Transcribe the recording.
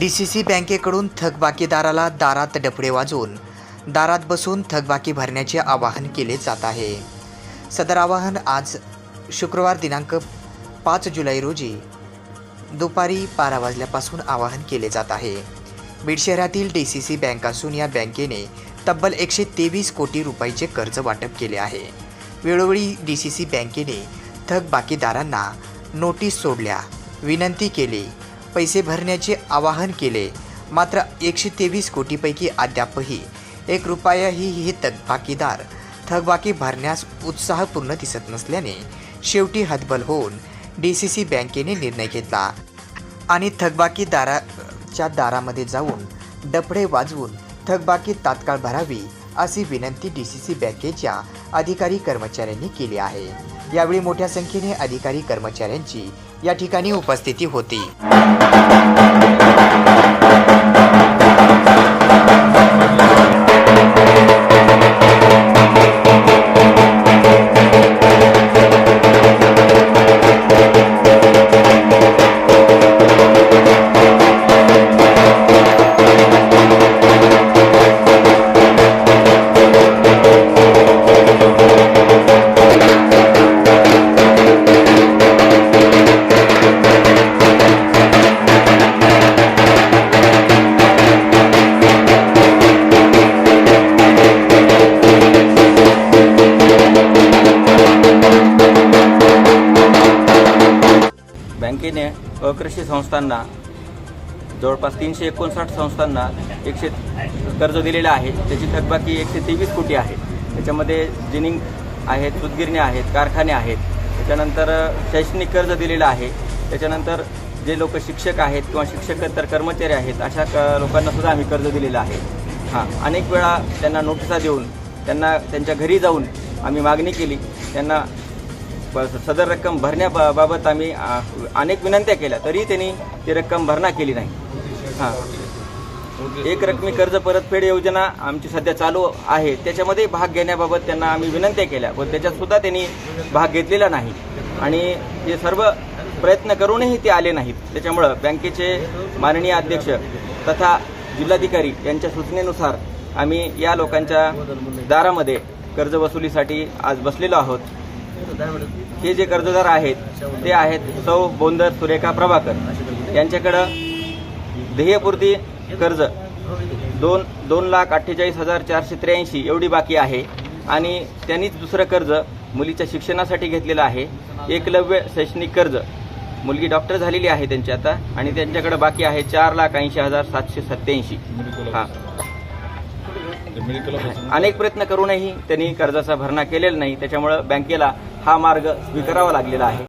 D C C बँकेकडून थकबाकीदाराला दारात डफडे वाजवून दारात बसून थकबाकी भरण्याचे आवाहन केले जात आहे. सदर आवाहन आज शुक्रवार दिनांक पाच जुलै रोजी दुपारी बारा वाजल्यापासून आवाहन केले जात आहे. बीड शहरातील डी सी सी बँक असून या बँकेने तब्बल एकशे तेवीस कोटी रुपयाचे कर्ज वाटप केले आहे. वेळोवेळी डी सी सी बँकेने थकबाकीदारांना नोटीस सोडल्या विनंती केली पैसे भरण्याचे आवाहन केले. मात्र एकशे तेवीस कोटीपैकी अद्यापही एक रुपयाही हे थकबाकीदार थकबाकी भरण्यास उत्साहपूर्ण दिसत नसल्याने शेवटी हतबल होऊन डी सी सी बँकेने निर्णय घेतला आणि थकबाकीदाराच्या दारामध्ये जाऊन डफडे वाजवून थकबाकी तात्काळ भरावी अशी विनंती डी सी सी बँकेच्या अधिकारी कर्मचाऱ्यांनी केली आहे. यावेळी मोठ्या संख्येने अधिकारी कर्मचाऱ्यांची या ठिकाणी उपस्थिती होती. बँकेने अकृषी संस्थांना जवळपास तीनशे एकोणसाठ संस्थांना एकशे कर्ज दिलेलं आहे. त्याची थकबाकी एकशे तेवीस कोटी आहे. त्याच्यामध्ये जिनिंग आहेत सुतगिरणी आहेत कारखाने आहेत. त्याच्यानंतर शैक्षणिक कर्ज दिलेलं आहे. त्याच्यानंतर जे लोक शिक्षक आहेत किंवा शिक्षकेतर कर्मचारी आहेत अशा क लोकांनासुद्धा आम्ही कर्ज दिलेलं आहे. हां अनेक वेळा त्यांना नोटिसा देऊन त्यांना त्यांच्या घरी जाऊन आम्ही मागणी केली. त्यांना सदर रक्कम भरण्याबाबत आम्ही आ, अनेक विनंत्या केल्या तरी त्यांनी ती रक्कम भरणा केली नाही. हां. एक रकमी कर्ज परतफेड योजना आमची सध्या चालू आहे. त्याच्यामध्ये भाग घेण्याबाबत त्यांना आम्ही विनंत्या केल्या पण त्याच्यात सुद्धा त्यांनी भाग घेतलेला नाही. आणि हे सर्व प्रयत्न करूनही ते आले नाहीत. त्याच्यामुळं बँकेचे माननीय अध्यक्ष तथा जिल्हाधिकारी यांच्या सूचनेनुसार आम्ही या लोकांच्या दारामध्ये कर्ज वसुलीसाठी आज बसलेलो आहोत. हे जे कर्जदार आहेत ते आहेत सौ बोंदर सुरेखा प्रभाकर. यांच्याकडं ध्येयपूर्ती कर्ज. दोन दोन लाख अठ्ठेचाळीस हजार चारशे त्र्याऐंशी एवढी बाकी आहे. आणि त्यांनीच दुसरं कर्ज मुलीच्या शिक्षणासाठी घेतलेलं आहे. एकलव्य शैक्षणिक कर्ज. मुलगी डॉक्टर झालेली आहे त्यांची आता. आणि त्यांच्याकडे बाकी आहे चार लाख ऐंशी हजार सातशे सत्याऐंशी हां. अनेक प्रयत्न करूनही त्यांनी कर्जाचा भरणा केलेला नाही. त्याच्यामुळं बँकेला हा मार्ग स्वीकारावा लागलेला आहे.